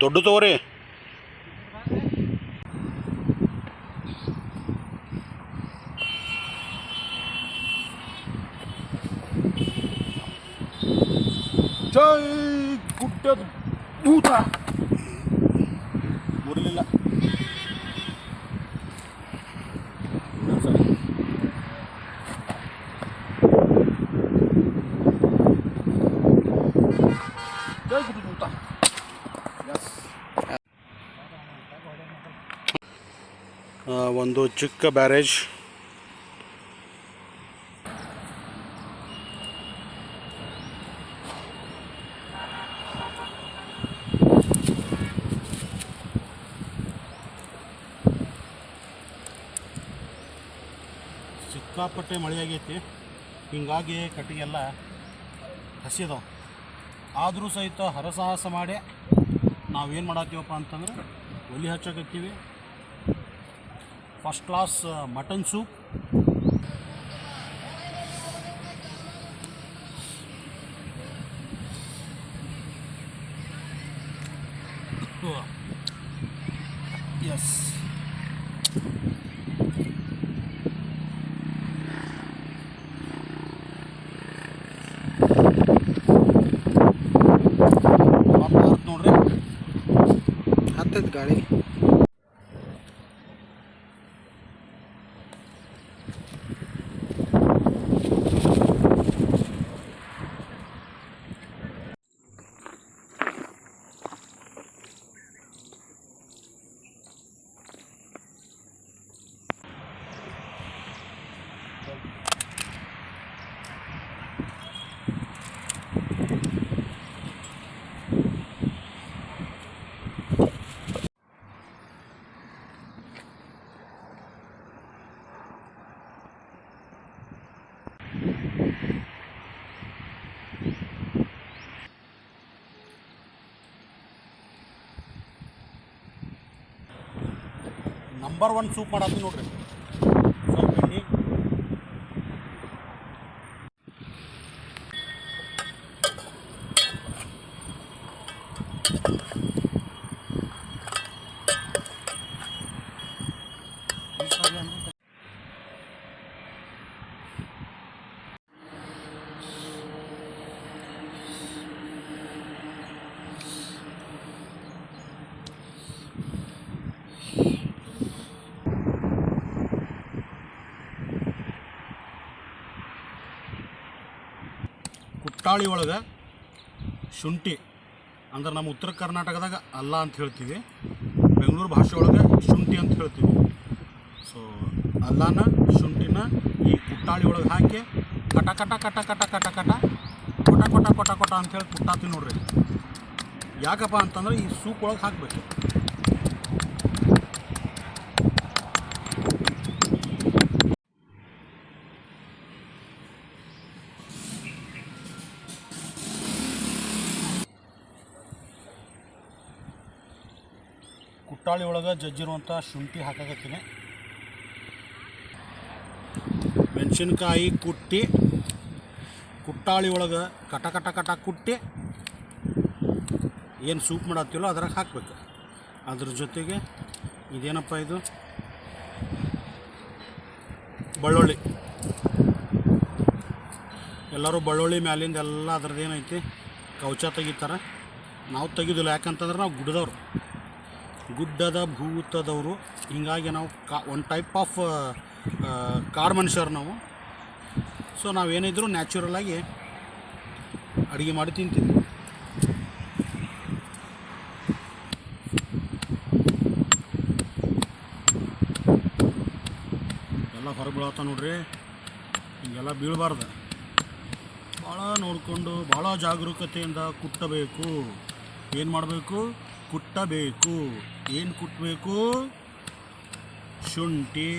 ದೊಡ್ಡ ತಗೋರಿ ಜೈ ಗುಡ್ಡದ ಒಂದು ಚಿಕ್ಕ ಬ್ಯಾರೇಜ್. ಸಿಕ್ಕಾಪಟ್ಟೆ ಮಳೆ ಆಗೈತಿ ಹೀಗಾಗಿ ಕಟ್ಟಿಗೆಲ್ಲ ಹಸಿದವು. ಆದರೂ ಸಹಿತ ಹರಸಾಹಸ ಮಾಡಿ ನಾವೇನು ಮಾಡತ್ತೀವಪ್ಪ ಅಂತಂದ್ರೆ ಒಲಿ ಹಚ್ಚಕತ್ತೀವಿ ಫಸ್ಟ್ ಕ್ಲಾಸ್ ಮಟನ್ ಸೂಪ್ ಎಸ್ ನೋಡ್ರಿ ನಂಬರ್ ಒನ್ ಸೂಪ್ ಮಾಡತ್ತೀನಿ ನೋಡ್ರಿ ಸ್ವಲ್ಪ ಎಣ್ಣೆ ಕುಟ್ಟಾಳಿ ಒಳಗೆ ಶುಂಠಿ, ಅಂದ್ರೆ ನಮ್ಮ ಉತ್ತರ ಕರ್ನಾಟಕದಾಗ ಅಲ್ಲ ಅಂತ ಹೇಳ್ತೀವಿ. ಬೆಂಗಳೂರು ಭಾಷೆ ಒಳಗೆ ಶುಂಠಿ ಅಂತ ಹೇಳ್ತೀವಿ. ಸೊ ಅಲ್ಲಾನ, ಶುಂಠಿನ ಈ ಕುಟ್ಟಾಳಿ ಒಳಗೆ ಹಾಕಿ ಕಟ ಕಟ ಕಟ ಕಟ ಕಟ ಕಟ ಕೊಟ ಕೊಟ ಕೊಟ ಕೊಟ ಹೇಳಿ ಕುಟ್ಟಾತೀವಿ ನೋಡ್ರಿ. ಯಾಕಪ್ಪ ಅಂತಂದ್ರೆ ಈ ಸೂಪ್ ಒಳಗೆ ಹಾಕಬೇಕು. ಕುಟ್ಟಾಳಿ ಒಳಗೆ ಜಜ್ಜಿರುವಂಥ ಶುಂಠಿ ಹಾಕಕತ್ತೀನಿ. ಮೆಣಸಿನ್ಕಾಯಿ ಕುಟ್ಟಿ, ಕುಟ್ಟಾಳಿ ಒಳಗೆ ಕಟ ಕಟ ಕಟ ಕುಟ್ಟಿ, ಏನು ಸೂಪ್ ಮಾಡತ್ತೀವೋ ಅದ್ರಾಗ ಹಾಕಬೇಕು. ಅದ್ರ ಜೊತೆಗೆ ಇದೇನಪ್ಪ ಇದು? ಬಳ್ಳುಳ್ಳಿ. ಎಲ್ಲರೂ ಬಳ್ಳುಳ್ಳಿ ಮ್ಯಾಲಿಂದ ಎಲ್ಲ ಅದ್ರದ್ದು ಏನೈತಿ ಕವಚ ತೆಗಿತಾರೆ. ನಾವು ತೆಗಿದಿಲ್ಲ, ಯಾಕಂತಂದ್ರೆ ನಾವು ಗುಡ್ಡದವ್ರು ಗುಡ್ಡದ ಭೂತದವರು. ಹೀಗಾಗಿ ನಾವು ಕಾ ಒಂದು ಟೈಪ್ ಆಫ್ ಕಾಡು ಮನುಷ್ಯರು ನಾವು. ಸೊ ನಾವೇನಿದ್ರು ನ್ಯಾಚುರಲ್ ಆಗಿ ಅಡುಗೆ ಮಾಡಿ ತಿಂತೀವಿ. ಎಲ್ಲ ಹೊರಗೆ ಬೀಳತ್ತ ನೋಡ್ರಿ. ಹಿಂಗೆಲ್ಲ ಬೀಳಬಾರ್ದು. ಭಾಳ ನೋಡಿಕೊಂಡು, ಭಾಳ ಜಾಗರೂಕತೆಯಿಂದ ಕುಟ್ಟಬೇಕು. ಏನು ಮಾಡಬೇಕು? ಕುಟ್ಟಬೇಕು. ಏನು ಕುಟ್ಟಬೇಕು ಶುಂಠಿ,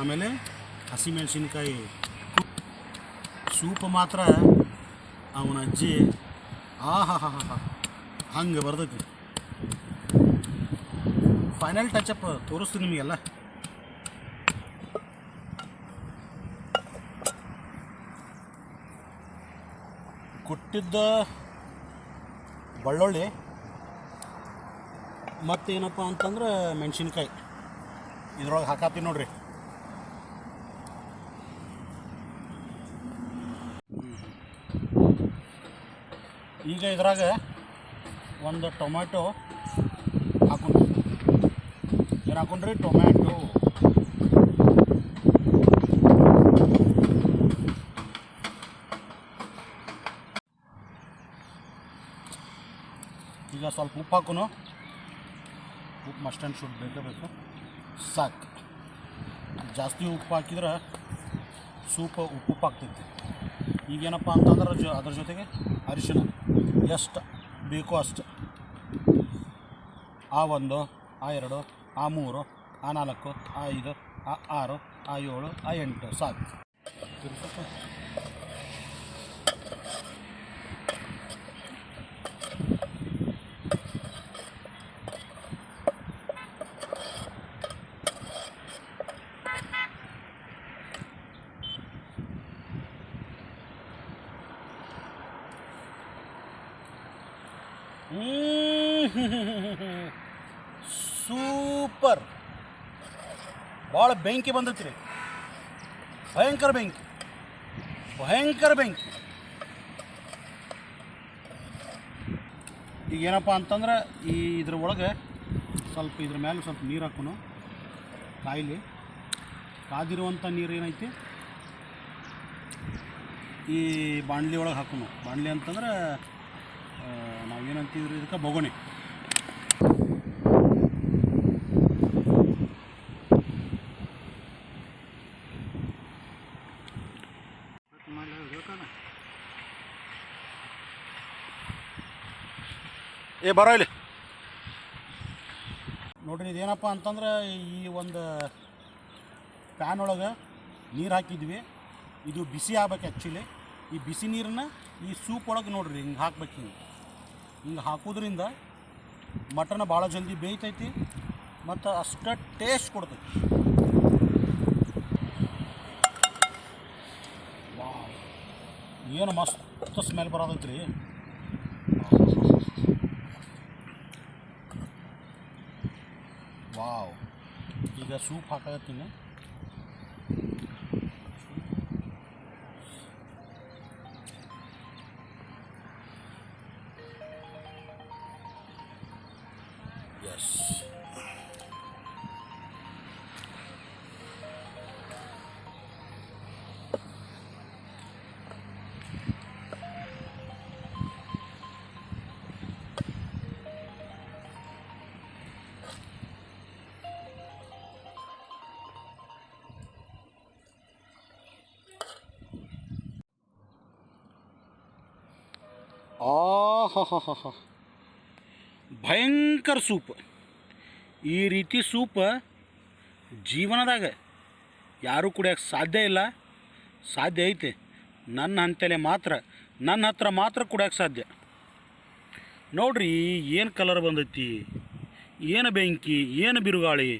ಆಮೇಲೆ ಹಸಿಮೆಣಸಿನ್ಕಾಯಿ. ಸೂಪ್ ಮಾತ್ರ ಅವನ ಅಜ್ಜಿ ಆ ಹಾ ಹಾ ಹಾ ಹಂಗೆ ಬರ್ತೈತಿ ಫೈನಲ್ ಟಚಪ್ ತೋರಿಸ್ತೀನಿ ನಿಮಗೆಲ್ಲ. ಕುಟ್ಟಿದ್ದ ಬೆಳ್ಳುಳ್ಳಿ ಮತ್ತೇನಪ್ಪ ಅಂತಂದ್ರೆ ಮೆಣಸಿನ್ಕಾಯಿ. ಇದ್ರೊಳಗೆ ಹಾಕಾತೀವಿ ನೋಡ್ರಿ. ಈಗ ಇದ್ರಾಗ ಒಂದು ಟೊಮ್ಯಾಟೊ ಹಾಕೊಂಡ್ರಿ. ಏನು ಹಾಕೊಂಡ್ರಿ? ಟೊಮ್ಯಾಟೊ. ಈಗ ಸ್ವಲ್ಪ ಉಪ್ಪು ಹಾಕೋನು. ಉಪ್ಪು ಮಸ್ಟ್ ಆ್ಯಂಡ್ ಶುಡ್ ಬೇಕೇ ಬೇಕು. ಸಾಕು. ಜಾಸ್ತಿ ಉಪ್ಪು ಹಾಕಿದ್ರೆ ಸೂಪ್ ಉಪ್ಪು ಆಗ್ತೈತಿ ಈಗೇನಪ್ಪ ಅಂತಂದ್ರೆ ಜೊ, ಅದ್ರ ಜೊತೆಗೆ ಅರಿಶಿಣ ಎಷ್ಟು ಬೇಕೋ ಅಷ್ಟು. ಆ ಒಂದು, ಆ ಎರಡು, ಆ ಮೂರು, ಆ ನಾಲ್ಕು, ಆ ಐದು, ಆ ಆರು, ಆ ಏಳು, ಆ ಎಂಟು. ಸಾಕು. ಸೂಪರ್. ಭಾಳ ಬೆಂಕಿ ಬಂದೈತಿ ರೀ ಭಯಂಕರ ಬೆಂಕಿ. ಭಯಂಕರ ಬೆಂಕಿ. ಈಗ ಏನಪ್ಪ ಅಂತಂದ್ರೆ ಈ ಇದ್ರ ಒಳಗೆ ಸ್ವಲ್ಪ ಇದ್ರ ಮೇಲೆ ಸ್ವಲ್ಪ ನೀರು ಹಾಕೋನು ಕಾಯಿಲಿ. ಕಾದಿರುವಂಥ ನೀರು ಏನೈತಿ? ಈ ಬಾಣಲಿ ಒಳಗೆ ಹಾಕೋನು ಬಾಣಲಿ ಅಂತಂದ್ರೆ ನಾವೇನಂತೀವ್ರಿ ಇದಕ್ಕೆ? ಬೊಗುಣಿ ಏ ಬರೋ ಇಲ್ಲಿ. ನೋಡ್ರಿ ಇದೇನಪ್ಪ ಅಂತಂದ್ರೆ ಈ ಒಂದು ಪ್ಯಾನ್ ಒಳಗೆ ನೀರು ಹಾಕಿದ್ವಿ. ಇದು ಬಿಸಿ ಆಗ್ಬೇಕು ಆ್ಯಕ್ಚುಲಿ ಈ ಬಿಸಿ ನೀರನ್ನ ಈ ಸೂಪ್ ಒಳಗೆ ನೋಡ್ರಿ ಹಿಂಗೆ ಹಾಕ್ಬೇಕು ಹಿಂಗೆ. ಹಿಂಗೆ ಹಾಕೋದ್ರಿಂದ ಮಟನ್ ಭಾಳ ಜಲ್ದಿ ಬೇಯ್ತೈತಿ ಮತ್ತು ಅಷ್ಟ ಟೇಸ್ಟ್ ಕೊಡ್ತೈತಿ. ಏನು ಮಸ್ತ್ ಸ್ಮೆಲ್ ಬರೋದೈತಿ ರೀ ವಾವ್ ಈಗ ಸೂಪ್ ಹಾಕತ್ತೀನಿ よしあはははは。ಭಯಂಕರ ಸೂಪ್. ಈ ರೀತಿ ಸೂಪ್ ಜೀವನದಾಗ ಯಾರೂ ಕುಡಿಯೋಕ್ಕೆ ಸಾಧ್ಯ ಇಲ್ಲ. ಸಾಧ್ಯ ಐತೆ. ನನ್ನ ಅಂತಲೇ ಮಾತ್ರ, ನನ್ನ ಹತ್ರ ಮಾತ್ರ ಕುಡಿಯೋಕ್ಕೆ ಸಾಧ್ಯ. ನೋಡ್ರಿ, ಏನು ಕಲರ್ ಬಂದೈತಿ? ಏನು ಬೆಂಕಿ? ಏನು ಬಿರುಗಾಳಿ?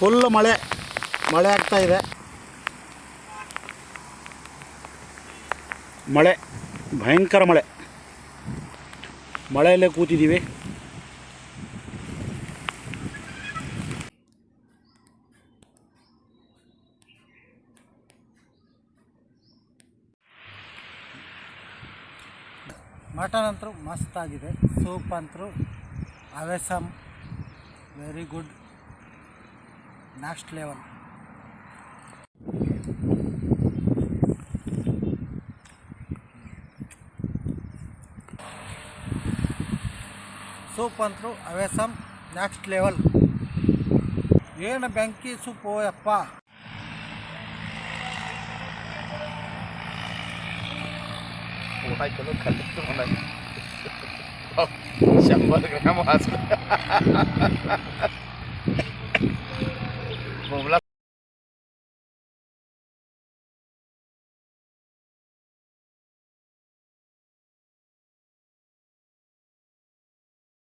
ಫುಲ್ ಮಳೆ ಮಳೆ ಆಗ್ತಾ ಇದೆ. ಮಳೆ, ಭಯಂಕರ ಮಳೆ. ಮಳೆಯಲ್ಲೇ ಕೂತಿದ್ದೀವಿ. ಮಟನ್ ಅಂತೂ ಮಸ್ತಾಗಿದೆ ಸೂಪ್ ಅಂತೂ awesome very good next level soup ಅಂತರು ಅವೇ ಸಮ್ ನೆಕ್ಸ್ಟ್ ಲೆವೆಲ್ ಏನು ಬೆಂಕಿ ಸೂಪು ಯಪ್ಪ ಶಂಬರ್ ಗ್ರಾಮ ಹಾಸ್ಪಿಟಲ್. poblados.